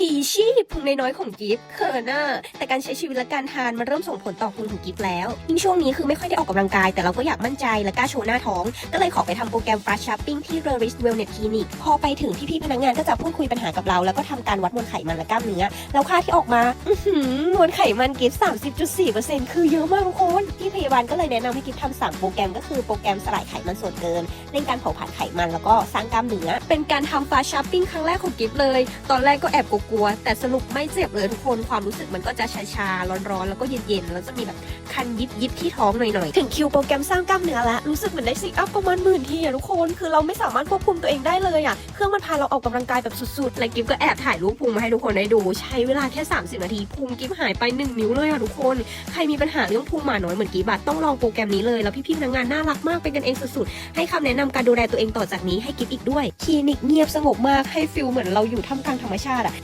พีชีพพุงน้อยๆของกิฟต์เขินอะแต่การใช้ชีวิตและการทานมันเริ่มส่งผลต่อพุงของกิฟต์แล้ว ยิ่งช่วงนี้คือไม่ค่อยได้ออกกำลังกาย แต่เราก็อยากมั่นใจและกล้าโชว์หน้าท้อง ก็เลยขอไปทำโปรแกรม Fast Shopping ที่ r e r i s Wellness Clinic พอไปถึงพี่ๆพนักงานก็จะพูดคุยปัญหากับเรา แล้วก็ทำการวัดมวลไขมันและกล้ามเนื้อแล้วค่าที่ออกมา อื้อหือมวลไขมันกิฟต์30.4%คือเยอะมากทุกคน พี่พยาบาลก็เลยแนะนำให้กิฟต์ทำสามโปรแกรมก็คือโปรแกรมสลายไขมันส่วนเกินเร่งการเผาผลาญไขมันแล้วก็สร้างกล้ามเนื้อเป็นการทำฟาช้อปปิ้งครั้งแรกของกิฟเลย ตอนแรกก็แอบกลัวๆแต่สรุปไม่เจ็บเลยทุกคนความรู้สึกมันก็จะชาๆร้อนๆ แล้วก็เย็นๆแล้วจะมีแบบคันยิบยิบๆที่ท้องหน่อยๆ ถึงคิวโปรแกรมสร้างกล้ามเนื้อแล้วรู้สึกเหมือนได้ซิทอัพประมาณหมื่นทีอะทุกคน คือเราไม่สามารถควบคุมตัวเองได้เลยอะเครื่องมันพาเราออกกำลังกายแบบสุดๆและกิฟก็แอบถ่ายรูปพุงมาให้ทุกคนได้ดู ใช้เวลาแค่ 30 นาทีพุงกิฟหายไป 1 นิ้วเลยอะทุกคน ใครมีปัญหาเรื่องพุงหมาน้อยเหมือนกีบัตต้องลองโปรแกรมนี้เลยแล้วพี่ๆพนักงานน่ารักมากเป็นกันเองสุดๆ ให้คำแนะนำการดูแลตัวเองต่อจากนี้ให้กิฟอีกด้วยคลินิกเงียบสงบมากให้ฟิลเหมือนเราอยู่ท่ามกลางธรรมชาติอะ